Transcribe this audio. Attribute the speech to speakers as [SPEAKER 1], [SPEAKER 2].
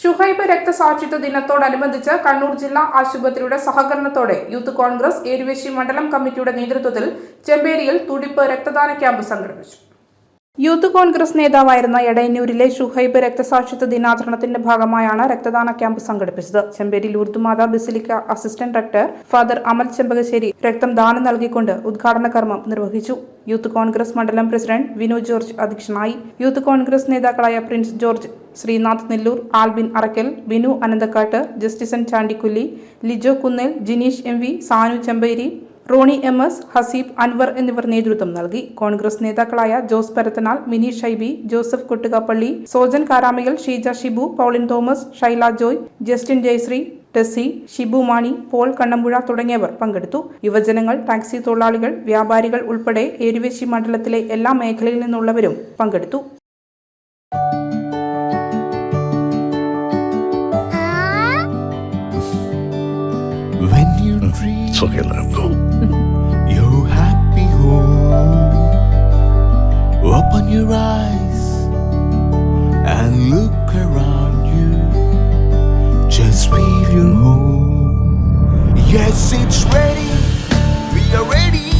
[SPEAKER 1] ഷുഹൈബ് രക്തസാക്ഷിത്വ ദിനത്തോടനുബന്ധിച്ച് കണ്ണൂർ ജില്ലാ ആശുപത്രിയുടെ സഹകരണത്തോടെ യൂത്ത് കോൺഗ്രസ് ഏരുവേശി മണ്ഡലം കമ്മിറ്റിയുടെ നേതൃത്വത്തിൽ ചെമ്പേരിയിൽ തുടിപ്പ് രക്തദാന ക്യാമ്പ് സംഘടിപ്പിച്ചു. യൂത്ത് കോൺഗ്രസ് നേതാവായിരുന്ന എടയന്നൂരിലെ ഷുഹൈബ് രക്തസാക്ഷിത്വ ദിനാചരണത്തിന്റെ ഭാഗമായാണ് രക്തദാന ക്യാമ്പ് സംഘടിപ്പിച്ചത്. Chemperi Lourdumatha basilica assistant director father Amal Chempakassery രക്തം ദാനം നൽകിക്കൊണ്ട് ഉദ്ഘാടന കർമ്മം നിർവഹിച്ചു. യൂത്ത് കോൺഗ്രസ് മണ്ഡലം പ്രസിഡന്റ് വിനു ജോർജ് അധ്യക്ഷനായി. യൂത്ത് കോൺഗ്രസ് നേതാക്കളായ Prince George Sreenath Nellore Albin Arakkal Binu Ananthakkattu ജസ്റ്റിസൻ Chandikkulli Lijo Kunnel Jineesh M V Sanu Chemperi Rony M S Haseeb Anwar എന്നിവർ നേതൃത്വം നൽകി. കോൺഗ്രസ് നേതാക്കളായ Jose Parathanal Mini Shaiby Joseph Kottukappally Sojan Karamayal Sheeja Shibu Pauline Thomas Shaila Joy Justin Jayasree Tessy Shibu Mani Paul Kannampuzha തുടങ്ങിയവർ പങ്കെടുത്തു. യുവജനങ്ങൾ taxi തൊഴിലാളികൾ വ്യാപാരികൾ ഉൾപ്പെടെ ഏരുവേശി മണ്ഡലത്തിലെ എല്ലാ മേഖലയിൽ നിന്നുള്ളവരും പങ്കെടുത്തു.
[SPEAKER 2] When you dream your eyes and look around you. Just feel your home. Yes, it's ready. We are ready